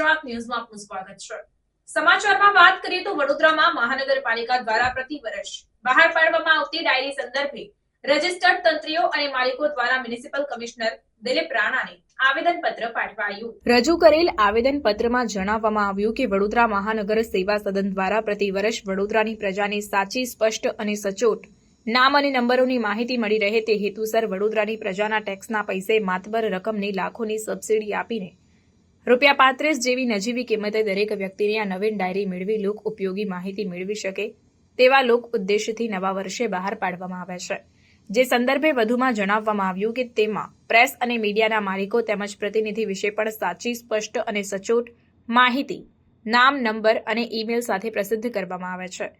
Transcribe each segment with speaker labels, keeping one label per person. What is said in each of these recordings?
Speaker 1: ગુજરાત ન્યૂઝમાં આપનું સ્વાગત છે. સમાચારમાં વાત કરીએ તો વડોદરામાં મહાનગરપાલિકા દ્વારા પ્રતિ વર્ષ બહાર પાડવામાં આવતી ડાયરી સંદર્ભે રજિસ્ટર્ડ તંત્રીઓ અને માલિકો દ્વારા મ્યુનિસિપલ કમિશનર દિલીપ રાણાને રજૂ કરેલ આવેદનપત્રમાં જણાવવામાં આવ્યું કે વડોદરા મહાનગર સેવા સદન દ્વારા પ્રતિ વર્ષ વડોદરાની પ્રજાની સાચી, સ્પષ્ટ અને સચોટ નામ અને નંબરોની માહિતી મળી રહે તે હેતુસર વડોદરાની પ્રજાના ટેક્સના પૈસે માતબર રકમની લાખોની સબસિડી આપીને રૂપિયા પાંત્રીસ જેવી નજીવી કિંમતે દરેક વ્યક્તિને આ નવીન ડાયરી મેળવી લોક ઉપયોગી માહિતી મેળવી શકે તેવા લોક ઉદ્દેશથી નવા વર્ષે બહાર પાડવામાં આવે છે. જે સંદર્ભે વધુમાં જણાવવામાં આવ્યું કે તેમાં પ્રેસ અને મીડિયાના માલિકો તેમજ પ્રતિનિધિ વિશે પણ સાચી, સ્પષ્ટ અને સચોટ માહિતી, નામ, નંબર અને ઈમેલ સાથે પ્રસિદ્ધ કરવામાં આવે છે.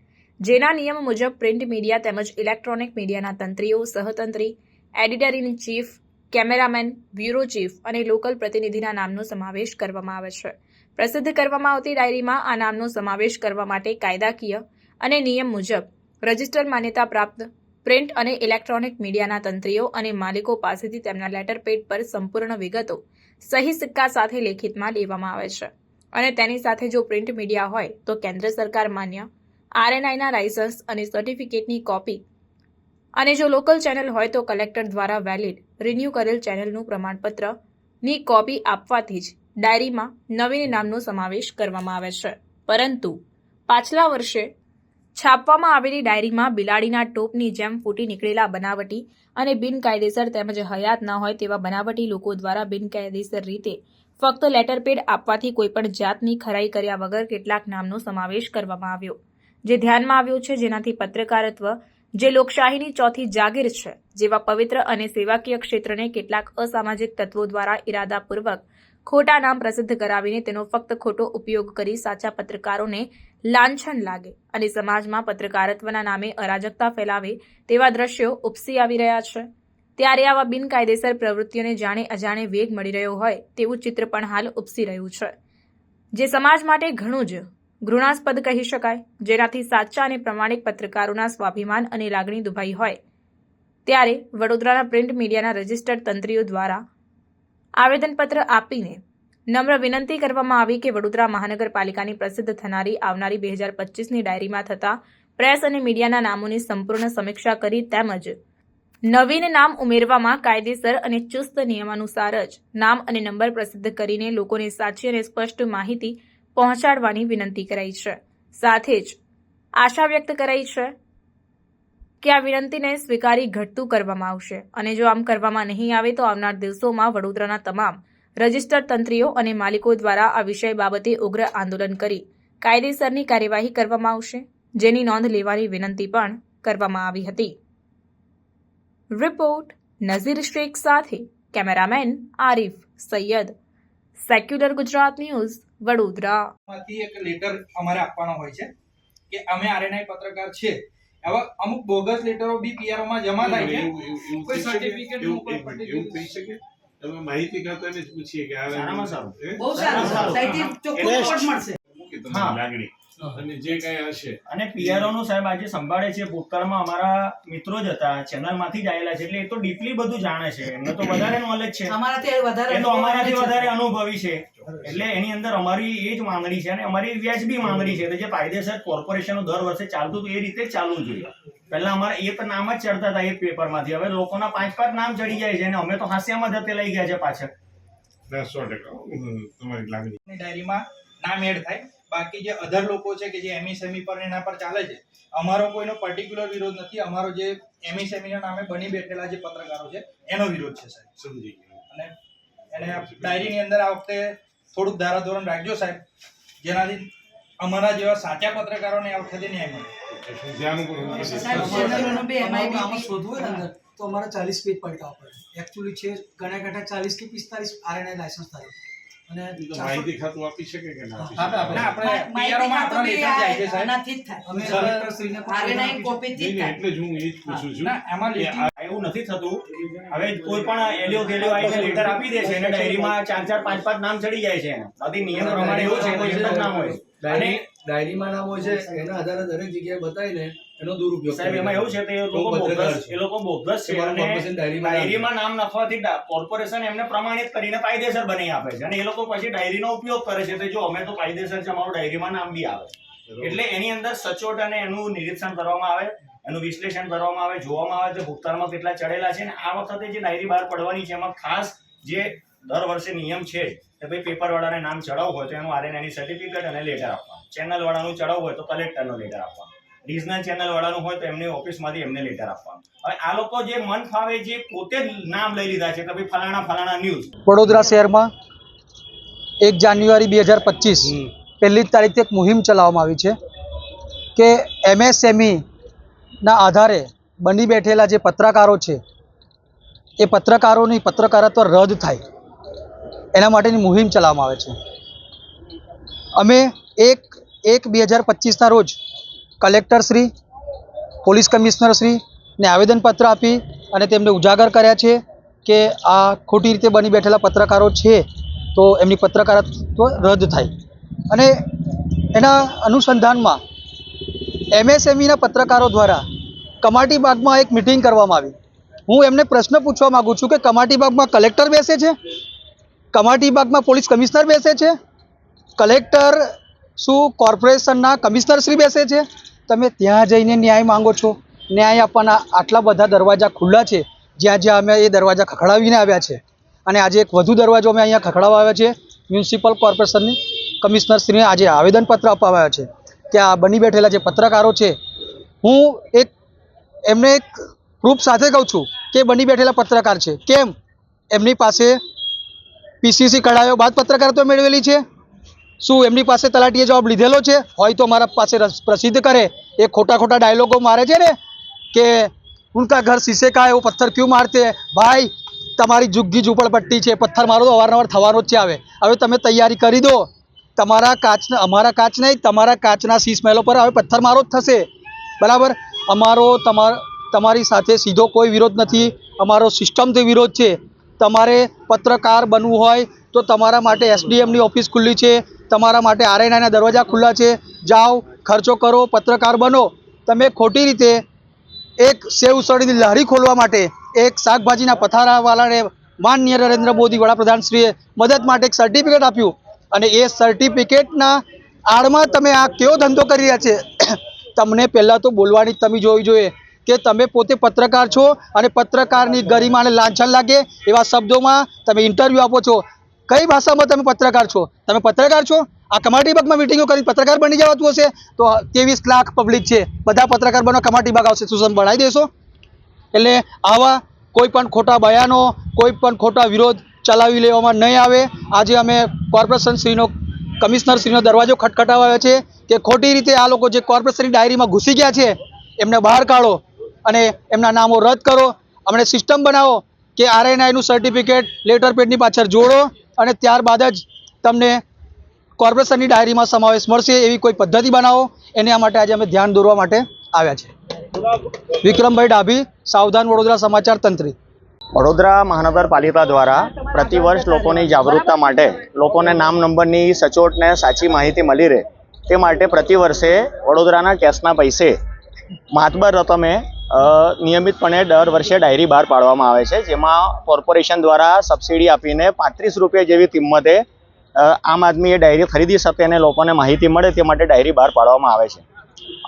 Speaker 1: જેના નિયમ મુજબ પ્રિન્ટ મીડિયા તેમજ ઇલેક્ટ્રોનિક મીડિયાના તંત્રીઓ, સહતંત્રી editor in chief cameraman, bureau chief અને લોકલ પ્રતિનિધિના નામનો સમાવેશ કરવામાં આવે છે. પ્રસિદ્ધ કરવામાં આવતી ડાયરીમાં આ નામનો સમાવેશ કરવા માટે કાયદાકીય અને નિયમ મુજબ રજિસ્ટર માન્યતા પ્રાપ્ત, પ્રિન્ટ અને ઇલેક્ટ્રોનિક મીડિયાના તંત્રીઓ અને માલિકો પાસેથી તેમના લેટર પેડ પર સંપૂર્ણ વિગતો સહી સિક્કા સાથે લેખિતમાં લેવામાં આવે છે. અને તેની સાથે જો પ્રિન્ટ મીડિયા હોય તો કેન્દ્ર સરકાર માન્ય, આરએનઆઈના લાયસન્સ અને સર્ટિફિકેટની કોપી અને જો લોકલ ચેનલ હોય તો કલેક્ટર દ્વારા વેલિડ, રિન્યૂ કરેલ ચેનલનું પ્રમાણપત્રની કોપી આપવાથી જ ડાયરીમાં નવીન નામનો સમાવેશ કરવામાં આવે છે. પરંતુ પાછલા વર્ષે છાપવામાં આવેલી ડાયરીમાં બિલાડીના ટોપની જેમ ફૂટી નીકળેલા બનાવટી અને બિનકાયદેસર તેમજ હયાત ન હોય તેવા બનાવટી લોકો દ્વારા બિનકાયદેસર રીતે ફક્ત લેટરપેડ આપવાથી કોઈપણ જાતની ખરાઈ કર્યા વગર કેટલાક નામનો સમાવેશ કરવામાં આવ્યો. જે ધ્યાનમાં આવ્યો છે જેનાથી પત્રકારત્વ જે લોકશાહીની ચોથી જાગીર છે, જેવા પવિત્ર અને સેવાકીય ક્ષેત્રને કેટલાક અસામાજિક તત્વો દ્વારા ઇરાદાપૂર્વક ખોટા નામ પ્રસિદ્ધ કરાવીને તેનો ફક્ત ખોટો ઉપયોગ કરી સાચા પત્રકારોને લાંછન લાગે અને સમાજમાં પત્રકારત્વના નામે અરાજકતા ફેલાવે તેવા દ્રશ્યો ઉપસી આવી રહ્યા છે. ત્યારે આવા બિનકાયદેસર પ્રવૃત્તિઓને જાણે અજાણે વેગ મળી રહ્યો હોય તેવું ચિત્ર પણ હાલ ઉપસી રહ્યું છે. જે સમાજ માટે ઘણું જ ઘૃણાસ્પદ કહી શકાય. જેનાથી સાચા અને પ્રમાણિક પત્રકારોના સ્વાભિમાન અને લાગણી દુભાઈ હોય. ત્યારે વડોદરાના પ્રિન્ટ મીડિયાના રજિસ્ટર્ડ તંત્રીઓ દ્વારા આવેદનપત્ર આપીને નમ્ર વિનંતી કરવામાં આવી કે વડોદરા મહાનગરપાલિકાની પ્રસિદ્ધ થનારી આવનારી બે હજાર પચીસની ડાયરીમાં થતા પ્રેસ અને મીડિયાના નામોની સંપૂર્ણ સમીક્ષા કરી તેમજ નવીન નામ ઉમેરવામાં કાયદેસર અને ચુસ્ત નિયમાનુસાર જ નામ અને નંબર પ્રસિદ્ધ કરીને લોકોને સાચી અને સ્પષ્ટ માહિતી પહોંચાડવાની વિનંતી કરાઈ છે. સાથે જ આશા વ્યક્ત કરાઈ છે કે આ વિનંતીને સ્વીકારી ઘટતું કરવામાં આવશે અને જો આમ કરવામાં નહીં આવે તો આવનાર દિવસોમાં વડોદરાના તમામ રજિસ્ટર તંત્રીઓ અને માલિકો દ્વારા આ વિષય બાબતે ઉગ્ર આંદોલન કરી કાયદેસરની કાર્યવાહી કરવામાં આવશે, જેની નોંધ લેવાની વિનંતી પણ કરવામાં આવી હતી. રિપોર્ટ નઝીર શેખ સાથે cameraman Arif Sayyed. Secular Gujarat news Vadodara.
Speaker 2: માંથી એક લેટર અમારે આપવાનો હોય છે કે અમે આરએનઆઈ પત્રકાર છે હવે અમુક બોગસ લેટરો બી પીઆરઓ માં જમા થાય છે.
Speaker 3: એવું- એવું- એવું
Speaker 2: કોઈ સર્ટિફિકેટ
Speaker 3: એવું- એવું થઈ શકે? તમે માહિતી જ પૂછીએ કે આ
Speaker 4: સારામાં સારું.
Speaker 5: બહુ સારું. ચોખ્ખું મળશે.
Speaker 4: હા.
Speaker 3: લાગણી. અને જે કઈ હશે.
Speaker 4: અને પીઆરઓ નું સાહેબ આજે સંભાળે છે. ભૂતકાળમાં અમારા મિત્રો જ હતા ચેનલમાંથી જ આવેલા છે. એટલે એ તો ડીપલી બધું જાણે છે. એમને તો વધારે નોલેજ છે.
Speaker 5: અમારાથી વધારે
Speaker 4: એ તો અમારાથી વધારે અનુભવી છે. એટલે એની અંદર અમારી એ જ માંગણી છે અને અમારી વ્યાજબી માંગણી છે જે કાયદેસર કોર્પોરેશનો દર વર્ષે ચાલતું હતું એ રીતે ચાલવું જોઈએ. પહેલા અમારે એક નામ જ ચડતા હતા એ પેપરમાંથી. હવે લોકોના પાંચ પાંચ નામ ચડી જાય છે અને અમે તો હાસ્યામાં જતે લઈ ગયા છે પાછળ.
Speaker 3: સો ટકા. તમારી લાગણી.
Speaker 2: ડાયરીમાં નામ એડ થાય. બાકી જે અધર લોકો છે કે જે એમઈસેમી પર એના પર ચાલે છે અમારો કોઈનો પર્ટિક્યુલર વિરોધ નથી. અમારો જે એમઈસેમી ના નામે બની બેઠેલા જે પત્રકારો છે એનો વિરોધ છે સાહેબ.
Speaker 3: સમજી ગયો.
Speaker 2: અને એને ડાયરીની અંદર આ વખતે થોડુંક ધારાધોરણ રાખજો સાહેબ જેનાથી અમારા જેવા સાચા પત્રકારોને આ વખતે ન્યાય મળે.
Speaker 6: શોધવું અંદર તો અમારે ચાલીસ પેજ પલટાવવા પડે એકચ્યુઅલી છે ગણા કાંઠા ચાલીસ કે પિસ્તાલીસ આરએનઆઈ લાયસન્સ ધારક
Speaker 3: માહિતી ખાતું આપી શકે કે ના
Speaker 2: આપણે જાય છે, સાહેબ.
Speaker 5: થાય
Speaker 3: એટલે જ હું એ જ પૂછું છું
Speaker 2: એમાં
Speaker 4: એવું નથી થતું. હવે કોઈ પણ એલિયો ગેલિયો આવીને લેટર આપી દે છે અને ડાયરીમાં ચાર ચાર પાંચ પાંચ નામ ચડી જાય છે બધી નિયમ પ્રમાણે એવું છે કોઈ એક નામ હોય. અને
Speaker 7: ડાયરીમાં નામ હોય છે એના આધારે દરેક જગ્યાએ બતાવીને એનો દુરુપયોગ
Speaker 4: સાહેબ એમાં એવું છે કે એ લોકો બોગસ. એ લોકો બોગસ છે અને
Speaker 7: ડાયરીમાં નામ
Speaker 4: નાખવાથી કોર્પોરેશન એમને પ્રમાણિત કરીને કાયદેસર બનાવી આપે છે. અને એ લોકો પછી ડાયરીનો ઉપયોગ કરે છે. તો જો અમે તો કાયદેસર છે અમારું ડાયરીમાં નામ બી આવે. એટલે એની અંદર સચોટ અને એનું નિરીક્ષણ કરવામાં આવે. એનું વિશ્લેષણ કરવામાં આવે જોવામાં આવે કે ભૂગતાનમાં કેટલા ચડેલા છે અને આ વખતે જે ડાયરી બહાર પડવાની છે એમાં ખાસ જે દર વર્ષે નિયમ છે કે ભાઈ પેપરવાળાને નામ ચડાવવું હોય તો એનું આરએનઆઈની સર્ટિફિકેટ અને લેટર આપવા ચેનલ વાળાનું ચડાવવું હોય તો કલેક્ટરનો લેટર આપવા રિજનલ ચેનલ વાળાનું હોય તો એમની ઓફિસમાંથી એમને લેટર આપવા હવે આ લોકો જે મન ફાવે જે પોતે જ નામ લઈ લીધા છે કે ભાઈ ફલાણા ફલાણા ન્યૂઝ
Speaker 6: વડોદરા શહેરમાં એક જાન્યુઆરી બે હજાર પચીસ પહેલી જ તારીખથી એક મુહિમ ચલાવવામાં આવી છે કે એમએસએમઈના આધારે બની બેઠેલા જે પત્રકારો છે, એ પત્રકારોની પત્રકારત્વ રદ થાય. એના માટેની મુહિમ ચલાવવામાં આવે છે. અમે એક એક બે હજાર પચીસના રોજ કલેક્ટરશ્રી પોલીસ કમિશનરશ્રીને આવેદનપત્ર આપી અને તેમને ઉજાગર કર્યા છે કે આ ખોટી રીતે બની બેઠેલા પત્રકારો છે, તો એમની પત્રકારત્વ રદ થાય. અને એના અનુસંધાનમાં એમએસએમઈના પત્રકારો દ્વારા કમાટી બાગમાં એક મિટિંગ કરવામાં આવી. હું એમને પ્રશ્ન પૂછવા માગું છું કે કમાટી બાગમાં કલેક્ટર બેસે છે? કમાટી બાગમાં પોલીસ કમિશનર બેસે છે? કલેક્ટર શું કોર્પોરેશનના કમિશનર શ્રી બેસે છે? તમે ત્યાં જઈને ન્યાય માંગો છો. ન્યાય આપવાના આટલા બધા દરવાજા ખુલ્લા છે. જ્યાં જ્યાં અમે એ દરવાજા ખખડાવીને આવ્યા છે. અને આજે એક વધુ દરવાજો અમે અહીંયા ખખડાવવા આવ્યા છે. મ્યુનિસિપલ કોર્પોરેશનની કમિશનરશ્રીને આજે આવેદનપત્ર અપાવ્યા છે. કે આ બની બેઠેલા જે પત્રકારો છે, હું એક એમને એક પ્રૂફ સાથે કહું છું કે બની બેઠેલા પત્રકાર છે. કેમ? એમની પાસે પીસીસી કઢાયો બાદ પત્રકાર તો મેળવેલી છે. શું એમની પાસે તલાટીએ જવાબ લીધેલો છે? હોય તો મારા પાસે પ્રસિદ્ધ કરે. એ ખોટા ખોટા ડાયલોગો મારે છે ને, કે ઉનકા ઘર શીશે કા એવો પથ્થર ક્યું મારતે? ભાઈ, તમારી જુગ્ગી ઝૂંપડપટ્ટી છે. પથ્થર મારો તો અવારનવાર થવાનો જ છે આવે. હવે તમે તૈયારી કરી દો. તમારા કાચના અમારા કાચ નહીં, તમારા કાચના શીશ મહેલો પર હવે પથ્થરમારો જ થશે. બરાબર? અમારો તમાર સાથે સીધો કોઈ વિરોધ નથી. અમારો સિસ્ટમથી વિરોધ છે. તમારે પત્રકાર બનવું હોય તો તમારા માટે એસડીએમની ઓફિસ ખુલ્લી છે. તમારા માટે આરએનઆઈના દરવાજા ખુલ્લા છે. જાઓ, ખર્ચો કરો, પત્રકાર બનો. તમે ખોટી રીતે એક સેવ ઉસળીની લહેરી ખોલવા માટે, એક શાકભાજીના પથારાવાળાને માનનીય નરેન્દ્ર મોદી વડાપ્રધાનશ્રીએ મદદ માટે એક સર્ટિફિકેટ આપ્યું. અને એ સર્ટિફિકેટના આડમાં તમે આ કેવો ધંધો કરી રહ્યા છે? તમને પહેલાં તો બોલવાની તમે જોવી જોઈએ કે તમે પોતે પત્રકાર છો અને પત્રકારની ગરિમાને લાંછન લાગે એવા શબ્દોમાં તમે ઇન્ટરવ્યૂ આપો છો. કઈ ભાષામાં તમે પત્રકાર છો? તમે પત્રકાર છો? આ કમાટી બાગમાં મિટિંગો કરી પત્રકાર બની જવાતું હશે? તો ત્રેવીસ લાખ પબ્લિક છે. બધા પત્રકાર બનો, કમાટી બાગ આવશે. શું બનાવી દેશો. એટલે આવા કોઈ પણ ખોટા બયાનો, કોઈ પણ ખોટા વિરોધ ચલાવી લેવામાં નહીં આવે. આજે અમે કોર્પોરેશન શ્રીનો, કમિશનર શ્રીનો દરવાજો ખટખટાવ્યો છે કે ખોટી રીતે આ લોકો જે કોર્પોરેશનની ડાયરીમાં ઘૂસી ગયા છે, એમને બહાર કાઢો અને એમના નામો રદ કરો. અમને સિસ્ટમ બનાવો કે આરએનઆઈનું સર્ટિફિકેટ લેટર પેડની પાછળ જોડો અને ત્યારબાદ જ તમને કોર્પોરેશનની ડાયરીમાં સમાવેશ મળશે એવી કોઈ પદ્ધતિ બનાવો. એના માટે આજે અમે ધ્યાન દોરવા માટે આવ્યા છે. વિક્રમભાઈ ડાભી, સાવધાન વડોદરા સમાચાર તંત્રી.
Speaker 8: વડોદરા મહાનગરપાલિકા દ્વારા પ્રતિવર્ષ લોકોની જાગૃતતા માટે લોકોને નામ નંબરની સચોટ ને સાચી માહિતી મળી રહે તે માટે પ્રતિવર્ષે વડોદરાના કેશના પૈસે માતબર રકમે નિયમિતપણે દર વર્ષે ડાયરી બહાર પાડવામાં આવે છે, જેમાં કોર્પોરેશન દ્વારા સબસિડી આપીને પાંત્રીસ રૂપિયા જેવી કિંમતે આમ આદમી ડાયરી ખરીદી શકે અને લોકોને માહિતી મળે તે માટે ડાયરી બહાર પાડવામાં આવે છે.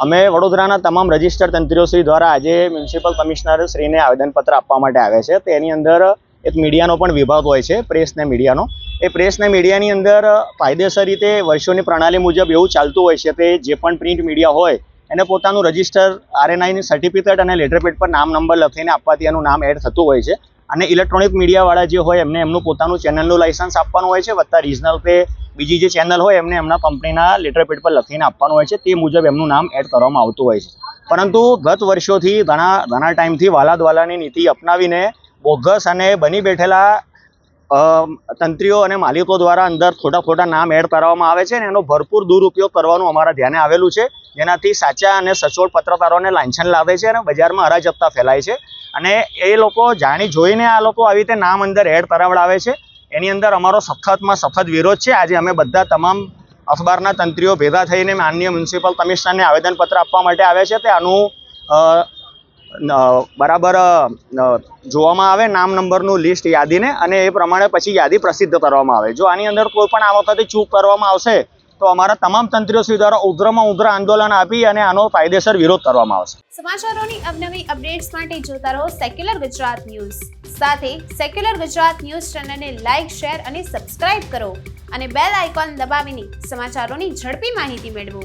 Speaker 8: અમે વડોદરાના તમામ રજિસ્ટર તંત્રીઓશ્રી દ્વારા આજે મ્યુનિસિપલ કમિશનર શ્રીને આવેદનપત્ર આપવા માટે આવ્યા છે. તેની અંદર એક મીડિયાનો પણ વિભાગ હોય છે, પ્રેસ ને મીડિયાનો. એ પ્રેસ ને મીડિયાની અંદર કાયદેસર રીતે વર્ષોની પ્રણાલી મુજબ એવું ચાલતું હોય છે કે જે પણ પ્રિન્ટ મીડિયા હોય, એને પોતાનું રજિસ્ટર આરએનઆઈની સર્ટિફિકેટ અને લેટરપેડ પર નામ નંબર લખીને આપવાથી એનું નામ એડ થતું હોય છે. અને ઇલેક્ટ્રોનિક મીડિયાવાળા જે હોય એમને એમનું પોતાનું ચેનલનું લાઇસન્સ આપવાનું હોય છે, વત્તા રિજનલ કે બીજી જે ચેનલ હોય એમને એમના કંપનીના લેટરપેડ પર લખીને આપવાનું હોય છે, તે મુજબ એમનું નામ એડ કરવામાં આવતું હોય છે. પરંતુ ગત વર્ષોથી ઘણા ઘણા ટાઈમથી વાલાદવાલાની નીતિ અપનાવીને બોગસ અને બની બેઠેલા તંત્રીઓ અને માલિકો દ્વારા અંદર ખોટા ખોટા નામ એડ કરવામાં આવે છે અને એનો ભરપૂર દુરુપયોગ કરવાનું અમારા ધ્યાને આવેલું છે. જેનાથી સાચા અને સચોટ પત્રકારોને લાંછન લાવે છે અને બજારમાં અરાજકતા ફેલાય છે. અને એ લોકો જાણી જોઈને આ લોકો આવી રીતે નામ અંદર એડ કરાવડાવે છે. એની અંદર અમારો સખતમાં સખત વિરોધ છે. આજે અમે બધા તમામ અખબારના તંત્રીઓ ભેગા થઈને માનનીય મ્યુનિસિપલ કમિશનરને આવેદનપત્ર આપવા માટે આવ્યા છે. તે આનું બરાબર જોવામાં આવે, નામ નંબરનું લિસ્ટ યાદીને અને એ પ્રમાણે પછી યાદી પ્રસિદ્ધ કરવામાં આવે. જો આની અંદર કોઈ પણ આ વખતે ચૂક કરવામાં આવશે તો અમારા તમામ તંત્રીઓ શ્રી દ્વારા ઉગ્રમાં ઉગ્ર આંદોલન આપી અને આનો કાયદેસર વિરોધ કરવામાં આવશે.
Speaker 7: સમાચારોની અવનવી અપડેટ્સ માટે જોતા રહો સેક્યુલર ગુજરાત ન્યૂઝ સાથે સેક્યુલર ગુજરાત ન્યૂઝ ચેનલને લાઇક શેર અને સબસ્ક્રાઇબ કરો અને બેલ આઇકોન દબાવીને સમાચારોની ઝડપી માહિતી મેળવો.